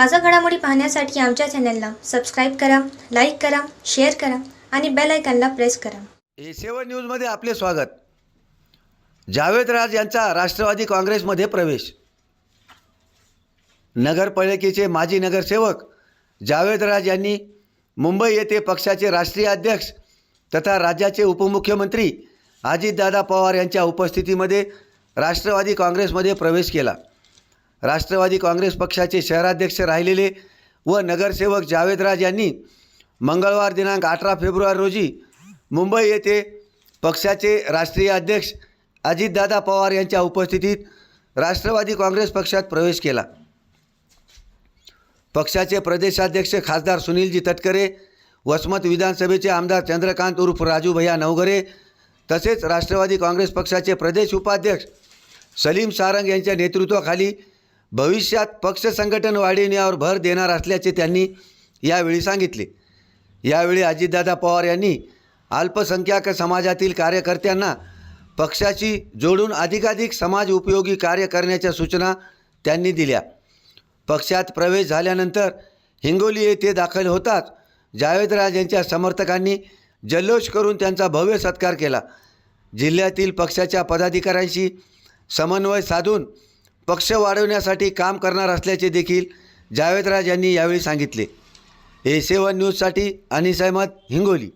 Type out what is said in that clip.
ताजा घडामोडी पाहण्यासाठी आमच्या चॅनलला सबस्क्राईब करा लाईक करा शेअर करा आणि बेल आयकॉनला प्रेस करा. ए सेवन न्यूजमध्ये आपले स्वागत. जावेद राज यांचा राष्ट्रवादी काँग्रेसमध्ये प्रवेश. नगरपालिकेचे माजी नगरसेवक जावेद राज यांनी मुंबई येथे पक्षाचे राष्ट्रीय अध्यक्ष तथा राज्याचे उपमुख्यमंत्री अजितदादा पवार यांच्या उपस्थितीमध्ये राष्ट्रवादी काँग्रेसमध्ये प्रवेश केला. राष्ट्रवादी काँग्रेस पक्षाचे शहराध्यक्ष राहिलेले व नगरसेवक जावेद राज यांनी मंगळवार दिनांक अठरा फेब्रुवारी रोजी मुंबई येथे पक्षाचे राष्ट्रीय अध्यक्ष अजितदादा पवार यांच्या उपस्थितीत राष्ट्रवादी काँग्रेस पक्षात प्रवेश केला. पक्षाचे प्रदेशाध्यक्ष खासदार सुनीलजी तटकरे वसमत विधानसभेचे आमदार चंद्रकांत उर्फ राजू भैया नवघरे तसेच राष्ट्रवादी काँग्रेस पक्षाचे प्रदेश उपाध्यक्ष सलीम सारंग यांच्या नेतृत्वाखाली भविष्यात पक्ष संघटन वाढविण्यावर भर देणार असल्याचे त्यांनी यावेळी सांगितले. यावेळी अजितदादा पवार यांनी अल्पसंख्याक समाजातील कार्यकर्त्यांना पक्षाशी जोडून अधिकाधिक समाज उपयोगी कार्य करण्याच्या सूचना त्यांनी दिल्या. पक्षात प्रवेश झाल्यानंतर हिंगोली येथे दाखल होताच जावेदराज यांच्या समर्थकांनी जल्लोष करून त्यांचा भव्य सत्कार केला. जिल्ह्यातील पक्षाच्या पदाधिकाऱ्यांशी समन्वय साधून पक्ष वाढवण्यासाठी काम करणार असल्याचे देखील जावेदराज यांनी यावेळी सांगितले. ए सेवन न्यूजसाठी अनिस अहमद हिंगोली.